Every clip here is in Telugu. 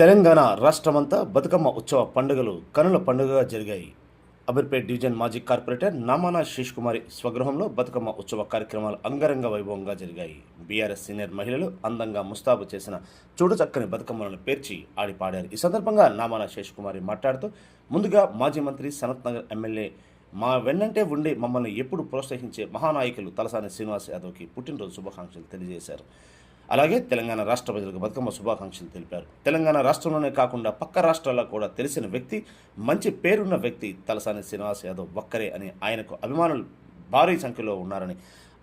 తెలంగాణ రాష్ట్రమంతా బతుకమ్మ ఉత్సవ పండుగలు కనుల పండుగగా జరిగాయి. అమీర్పేట్ డివిజన్ మాజీ కార్పొరేటర్ నామానా శేష్ కుమారి స్వగృహంలో బతుకమ్మ ఉత్సవ కార్యక్రమాలు అంగరంగ వైభవంగా జరిగాయి. బీఆర్ఎస్ సీనియర్ మహిళలు అందంగా ముస్తాబు చేసిన చూడచక్కని బతుకమ్మలను పేర్చి ఆడిపాడారు. ఈ సందర్భంగా నామానా శేష్ కుమారి మాట్లాడుతూ ముందుగా మాజీ మంత్రి సనత్ నగర్ ఎమ్మెల్యే మా వెన్నంటే ఉండి మమ్మల్ని ఎప్పుడు ప్రోత్సహించే మహానాయకులు తలసాని శ్రీనివాస్ యాదవ్కి పుట్టినరోజు శుభాకాంక్షలు తెలియజేశారు. అలాగే తెలంగాణ రాష్ట్ర ప్రజలకు బతుకమ్మ శుభాకాంక్షలు తెలిపారు. తెలంగాణ రాష్ట్రంలోనే కాకుండా పక్క రాష్ట్రాల్లో కూడా తెలిసిన వ్యక్తి మంచి పేరున్న వ్యక్తి తలసాని శ్రీనివాస్ యాదవ్ ఒక్కరే అని ఆయనకు అభిమానులు భారీ సంఖ్యలో ఉన్నారని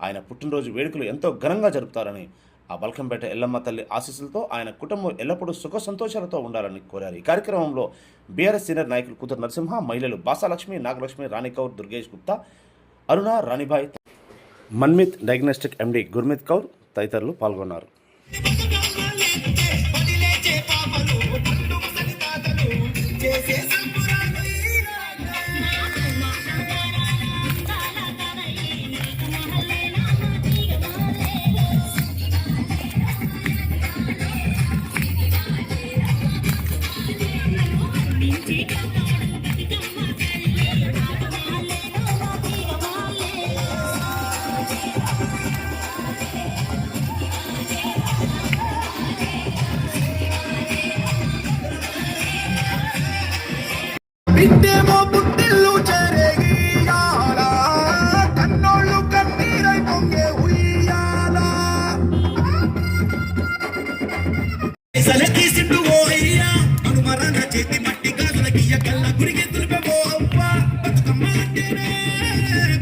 ఆయన పుట్టినరోజు వేడుకలు ఎంతో ఘనంగా జరుపుతారని ఆ బల్కంపేట ఎల్లమ్మ తల్లి ఆశీస్సులతో ఆయన కుటుంబం ఎల్లప్పుడూ సుఖ సంతోషాలతో ఉండాలని కోరారు. ఈ కార్యక్రమంలో బీఆర్ఎస్ సీనియర్ నాయకులు కూతురు నరసింహ మహిళలు బాసాలక్ష్మి నాగలక్ష్మి రాణికౌర్ దుర్గేష్ గుప్తా అరుణ రాణిబాయ్ మన్మిత్ డయాగ్నోస్టిక్ ఎండి గుర్మిత్ కౌర్ తదితరులు పాల్గొన్నారు. Thank you. చేతి మట్టి గాజుల గియ్య కల్ల గురిగి తులిపెవో అవ్వ. బతుకమ్మ అంటేనే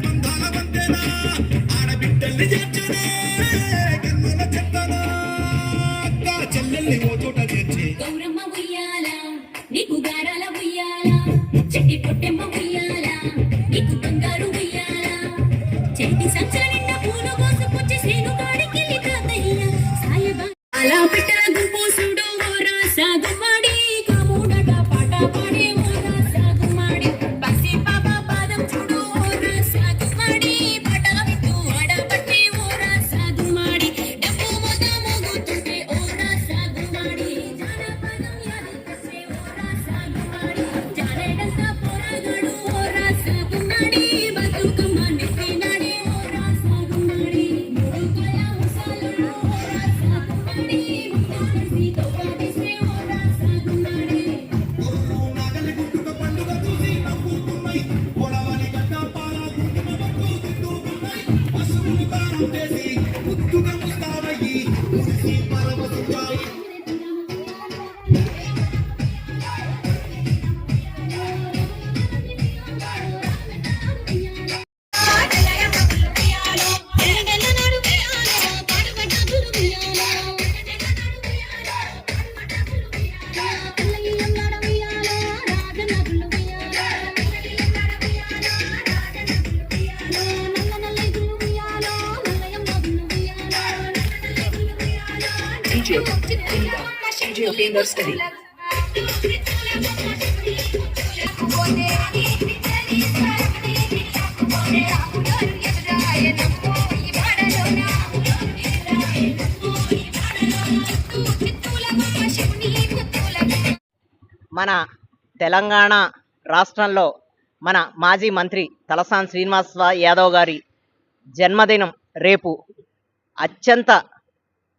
బంధాల వంతేనా? ఆడబిడ్డల్ని చేర్చనే గన్నుల చెత్తన? అక్క చెల్లెల్ని ఓ చోట చేర్చి. గౌరమ్మ ఉయ్యాల DJ Opinda, DJ Opinda మన తెలంగాణ రాష్ట్రంలో మన మాజీ మంత్రి తలసాని శ్రీనివాస యాదవ్ గారి జన్మదినం రేపు అత్యంత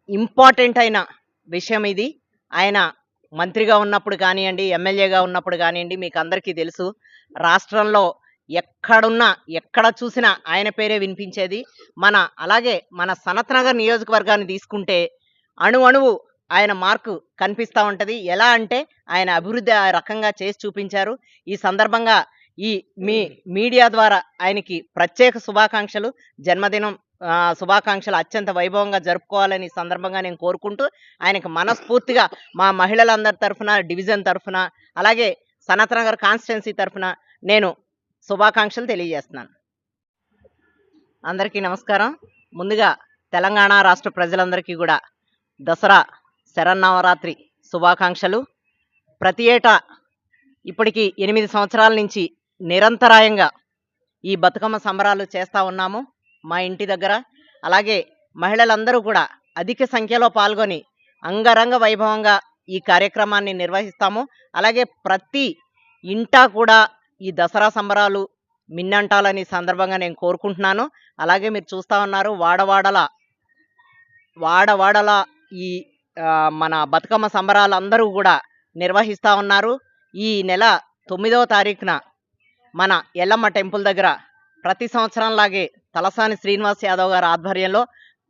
ఇంపార్టెంట్ అయిన విషయం ఇది. ఆయన మంత్రిగా ఉన్నప్పుడు కానివ్వండి ఎమ్మెల్యేగా ఉన్నప్పుడు కానివ్వండి మీకు అందరికీ తెలుసు రాష్ట్రంలో ఎక్కడున్నా ఎక్కడ చూసినా ఆయన పేరే వినిపించేది. మన అలాగే మన సనత్ నగర్ నియోజకవర్గాన్ని తీసుకుంటే అణు అణువు ఆయన మార్కు కనిపిస్తూ ఉంటుంది. ఎలా అంటే ఆయన అభివృద్ధి ఆ రకంగా చేసి చూపించారు. ఈ సందర్భంగా ఈ మీ మీడియా ద్వారా ఆయనకి ప్రత్యేక శుభాకాంక్షలు. జన్మదినం శుభాకాంక్షలు అత్యంత వైభవంగా జరుపుకోవాలని సందర్భంగా నేను కోరుకుంటూ ఆయనకు మనస్ఫూర్తిగా మా మహిళలందరి తరఫున డివిజన్ తరఫున అలాగే సనత్నగర్ కాన్స్టిట్యున్సీ తరఫున నేను శుభాకాంక్షలు తెలియజేస్తున్నాను. అందరికీ నమస్కారం. ముందుగా తెలంగాణ రాష్ట్ర ప్రజలందరికీ కూడా దసరా శరన్నవరాత్రి శుభాకాంక్షలు. ప్రతి ఏటా ఇప్పటికి ఎనిమిది సంవత్సరాల నుంచి నిరంతరాయంగా ఈ బతుకమ్మ సంబరాలు చేస్తూ ఉన్నాము. మా ఇంటి దగ్గర. అలాగే మహిళలందరూ కూడా అధిక సంఖ్యలో పాల్గొని అంగరంగ వైభవంగా ఈ కార్యక్రమాన్ని నిర్వహిస్తాము. అలాగే ప్రతి ఇంటా కూడా ఈ దసరా సంబరాలు మిన్నంటాలని సందర్భంగా నేను కోరుకుంటున్నాను. అలాగే మీరు చూస్తా ఉన్నారు వాడవాడల వాడవాడల ఈ మన బతుకమ్మ సంబరాలు అందరూ కూడా నిర్వహిస్తూ ఉన్నారు. ఈ నెల తొమ్మిదవ తారీఖున మన ఎల్లమ్మ టెంపుల్ దగ్గర ప్రతి సంవత్సరంలాగే తలసాని శ్రీనివాస్ యాదవ్ గారి ఆధ్వర్యంలో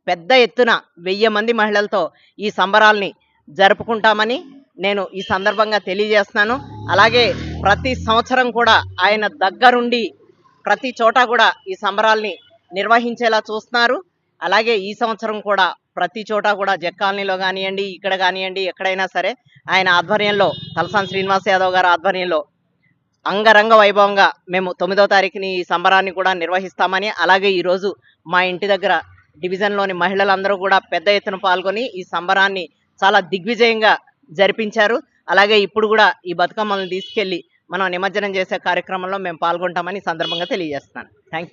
పెద్ద ఎత్తున వెయ్యి మంది మహిళలతో ఈ సంబరాల్ని జరుపుకుంటామని నేను ఈ సందర్భంగా తెలియజేస్తున్నాను. అలాగే ప్రతి సంవత్సరం కూడా ఆయన దగ్గరుండి ప్రతి చోట కూడా ఈ సంబరాల్ని నిర్వహించేలా చూస్తున్నారు. అలాగే ఈ సంవత్సరం కూడా ప్రతి చోట కూడా జెక్ కాలనీలో కానివ్వండి ఇక్కడ కానివ్వండి ఎక్కడైనా సరే ఆయన ఆధ్వర్యంలో తలసాని శ్రీనివాస్ యాదవ్ గారి ఆధ్వర్యంలో అంగరంగ వైభవంగా మేము తొమ్మిదో తారీఖుని ఈ సంబరాన్ని కూడా నిర్వహిస్తామని అలాగే ఈరోజు మా ఇంటి దగ్గర డివిజన్లోని మహిళలందరూ కూడా పెద్ద ఎత్తున పాల్గొని ఈ సంబరాన్ని చాలా దిగ్విజయంగా జరిపించారు. అలాగే ఇప్పుడు కూడా ఈ బతుకమ్మలను తీసుకెళ్ళి మనం నిమజ్జనం చేసే కార్యక్రమంలో మేము పాల్గొంటామని సందర్భంగా తెలియజేస్తున్నాను. థ్యాంక్